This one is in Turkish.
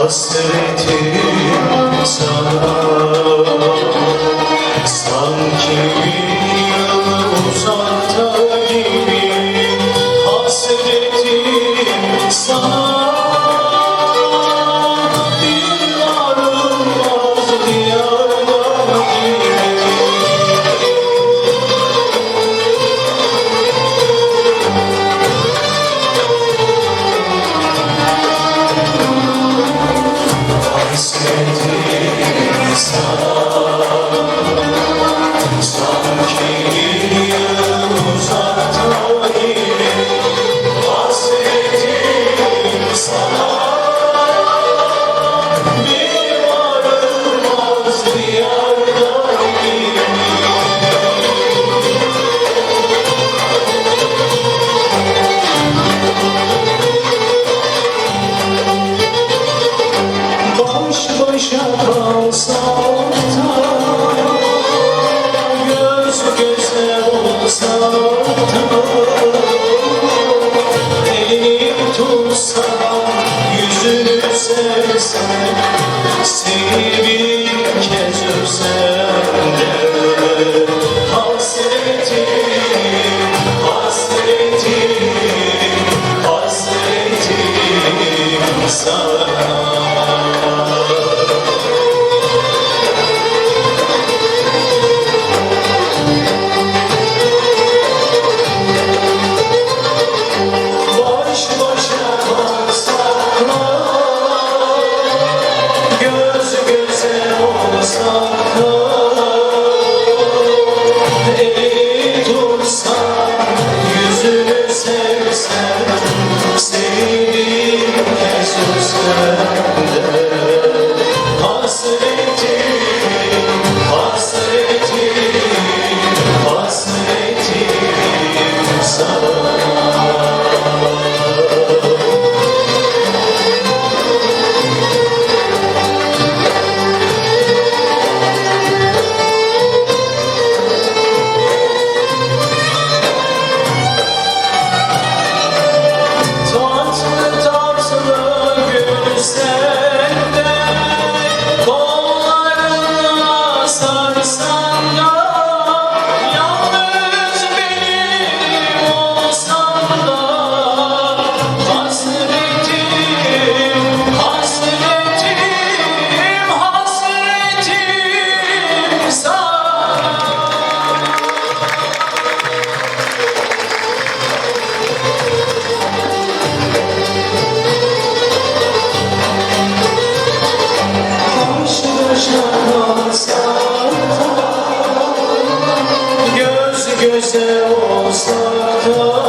Hasretim sana sanki bir yana uzak. Göze olsak da